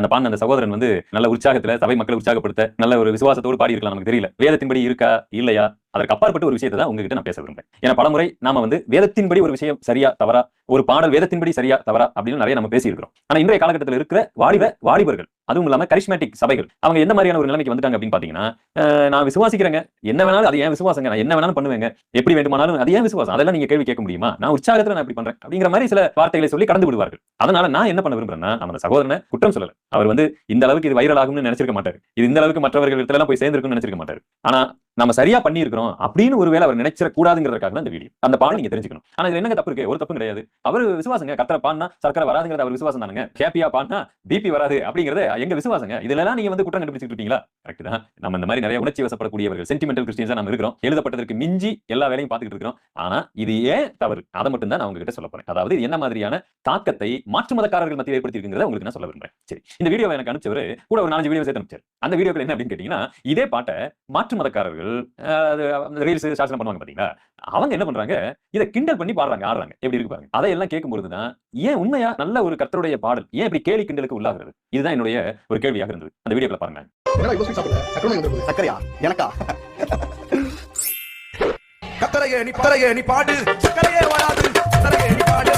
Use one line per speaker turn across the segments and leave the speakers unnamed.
அந்த பாடின அந்த சகோதரன் வந்து நல்ல உற்சாகத்துல சபை மக்களை உற்சாகப்படுத்த நல்ல ஒரு விசுவாசத்தோடு பாடி இருக்கலாம் நமக்கு தெரியல. வேதத்தின்படி இருக்கா? இல்லையா? அதற்கு அப்பாற்பட்ட ஒரு விஷயத்தை தான் உங்ககிட்ட நான் பேச விரும்புறேன். ஏன்னா பலமுறை நாம வந்து வேதத்தின்படி ஒரு விஷயம் சரியா தவறா ஒரு பாடல் வேதத்தின்படி சரியா தவறா அப்படின்னு நிறைய நம்ம பேசியிருக்கிறோம். ஆனா இன்றைய காலகட்டத்தில் இருக்கிற வாலிப வாலிபர்கள் அதுவும் இல்லாம கரிஷ்மேட்டிக் சபைகள். அவங்க எந்த மாதிரியான ஒரு நிலைமைக்கு வந்துட்டாங்க அப்படின்னு பாத்தீங்கன்னா நான் விசுவாசிக்கிறேங்க. என்ன வேணாலும் அது ஏன் விசுவாசங்க? நான் என்ன வேணாலும் பண்ணுவேங்க. எப்படி வேண்டுமானாலும் அது ஏன் விசுவாசம்? அதெல்லாம் நீங்க கேள்வி கேட்க முடியுமா? நான் உற்சாகத்தில் நான் இப்படி பண்றேன். அப்படிங்கிற மாதிரி சில வார்த்தைகளை சொல்லி கடந்து விடுவார்கள். அதனால நான் என்ன பண்ண விரும்புறேன்னா நம்ம சகோதரனை குற்றம் சொல்லல. அவர் வந்து இந்த அளவுக்கு இது வைரல் ஆகும்னு நினைச்சிருக்க மாட்டாரு. இது இந்த அளவுக்கு மற்றவர்கள் இடத்துல எல்லாம் போய் சேர்ந்திருக்கும்னு நினைச்சிருக்க மாட்டாரு. ஆனா நம்ம சரியா பண்ணியிருக்கிறோம் அப்படின்னு ஒருவேளை அவர் நினைச்சிட கூடாதுங்கிறதுக்காக தான் இந்த வீடியோ அந்த பாடம் நீங்க தெரிஞ்சுக்கணும். ஆனா இதுல என்னங்க தப்பு இருக்கு? ஒரு தப்பு கிடையாது. அவர் விசுவாசங்க. கத்திர பாடினா சர்க்கரை வராதுங்கிறது அவர் விசுவாசம் தானுங்க. ஹேப்பியா பாடினா பிபி வராது அப்படிங்கிறது எங்க விசுவாசங்க? இதுல நீங்க வந்து குற்றம் கண்டுபிடிச்சிட்டு இருக்கீங்களா? கரெக்ட் தான். நம்ம இந்த மாதிரி நிறைய உணர்ச்சி வசப்படக்கூடியவர்கள் சென்டிமெண்டல் கிறிஸ்டியன்ஸா நம்ம இருக்கிறோம். எழுதப்பட்டதற்கு மிஞ்சி எல்லா வேலையும் பார்த்துக்கிட்டு இருக்கிறோம். ஆனா இது ஏன் தவறு? அதை மட்டும் தான் நான் உங்ககிட்ட சொல்ல போறேன். அதாவது என்ன மாதிரியான தாக்கத்தை மாற்று மதக்காரர்கள் மத்தியில் ஏற்படுத்தியிருக்கிறத உங்களுக்கு நான் சொல்ல விரும்புறேன். சரி இந்த வீடியோ எனக்கு அனுப்பிச்சவர் கூட ஒரு நாலஞ்சு வீடியோ சேர்த்து அனுப்பிச்சார். அந்த வீடியோக்கள் என்ன அப்படின்னு கேட்டீங்கன்னா இதே பாட்டை மாற்று மதக்காரர்கள் ரீல்ஸ் ஷார்ட்ஸ் பண்ணுவாங்க பாத்தீங்களா? அவங்க என்ன பண்றாங்க? இதை கிண்டல் பண்ணி பாடுறாங்க ஆடுறாங்க. எப்படி இருக்கு பாருங்க. அதையெல்லாம் கேட்கும்போது தான் ஏன் உண்மையா நல்ல ஒரு கர்த்தருடைய பாடல் ஏன் இப்படி கேலி கிண்டலுக்கு உள்ளாகிறது? இதுதான் என்னுடைய ஒரு கேள்வியாக இருந்தது. அந்த வீடியோக்களை பாருங்க.
சக்கரையா? எனக்கா?
கத்தரையே நீ நீ பாடு. சக்கரையே வராது சக்கரையே நீ பாடு.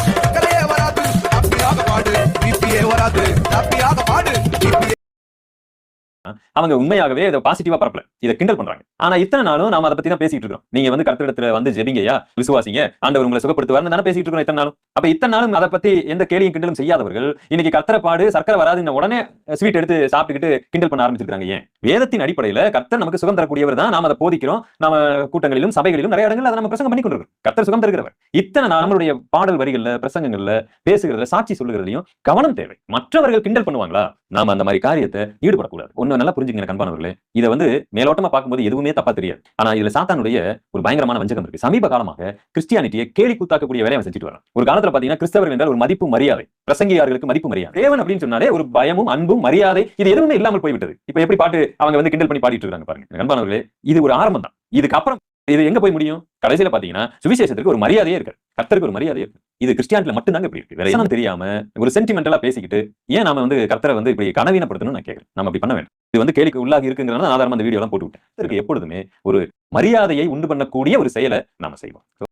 அவங்க உண்மையாகவே இதை பாசிட்டிவா பரப்பல. இதை கிண்டல் பண்றாங்க. ஆனா இத்தனை நாளும் நாம அதை பத்தி தான் பேசிட்டு இருக்கோம் நீங்க வந்து கர்த்தரிடத்துல வந்து ஜெபிங்கயா விசுவாசிங்க. ஆண்டவர் உங்களை சுகப்படுத்துவார்னு தானே பேசிட்டு இருக்கோம் இத்தனை நாளும். அப்ப இத்தனை நாளும் அதை பத்தி எந்த கேலியும் கிண்டலும் செய்யாதவர்கள் இன்னைக்கு கர்த்தரை பாடு சர்க்கரை வராதுன்னு உடனே ஸ்வீட் எடுத்து சாப்பிட்டுக்கிட்டு கிண்டல் பண்ண ஆரம்பிச்சிருக்காங்க ஏன்? வேதத்தின் அடிப்படையில கர்த்தர் நமக்கு சுகம் தரக்கூடியவர் தான் நாம அதை போதிக்கிறோம். நம்ம கூட்டங்களிலும் சபைகளிலும் நிறைய இடங்கள் அதை நம்ம பிரசங்கம் பண்ணி கொண்டிருக்கோம் கர்த்தர் சுகம் தருகிறவர். இத்தனை நாள் நம்மளுடைய பாடல் வரிகள்ல பிரசங்கங்கள்ல பேசுகிறதுல சாட்சி சொல்லுகிறதுலையும் கவனம் தேவை. மற்றவர்கள் கிண்டல் பண்ணுவாங்களா? நாம அந்த மாதிரி காரியத்தை ஈடுபடக்கூடாது. ஒண்ணு நல்லா புரிஞ்சுங்க கண்பானவர்களே. இதை வந்து மேலோட்டமா பார்க்கும்போது எதுவுமே தப்பா தெரியாது. ஆனா இதுல சாத்தானுடைய ஒரு பயங்கரமான வஞ்சகம் இருக்கு. சமீப காலமாக கிறிஸ்டியானிட்டியை கேலி கூத்தாக்கக்கூடிய வேலையை அவன் செஞ்சுட்டு வரான். ஒரு காலத்துல பாத்தீங்கன்னா கிறிஸ்தவர்கள் என்றால் ஒரு மதிப்பு மரியாதை. பிரசங்கியார்களுக்கு மதிப்பு மரியாதை. தேவன் அப்படின்னு சொன்னாலே ஒரு பயமும் அன்பும் மரியாதை இது எதுவுமே இல்லாமல் போய்விட்டது. இப்ப எப்படி பாட்டு அவங்க வந்து கிண்டல் பண்ணி பாடிட்டு இருக்காங்க பாருங்க. கண்பானவர்களே இது ஒரு ஆரம்பம் தான் இதுக்கு அப்புறம் இது எங்க போய் முடியும்? கடைசியில பாத்தீங்கன்னா சுவிசேஷத்துக்கு ஒரு மரியாதையே இருக்கு கர்த்தருக்கு ஒரு மரியாதையே இருக்கு இது கிறிஸ்டியானிட்டில மட்டும்தாங்க இப்படி இருக்கு. வேற தெரியாம ஒரு சென்டிமெண்டலா பேசிக்கிட்டு ஏன் நாம வந்து கர்த்தரை வந்து இப்படி கனவீனப்படுத்தணும்னு நான் கேட்கிறேன். நம்ம அப்படி பண்ண வேண்டாம். இது வந்து கேலிக்கு உள்ளாகி இருக்குங்கிறனால ஆதாரமா அந்த வீடியோ எல்லாம் போட்டு விட்டேன். எப்பொழுதுமே ஒரு மரியாதையை உண்டு பண்ணக்கூடிய ஒரு செயலை நாம செய்வோம்.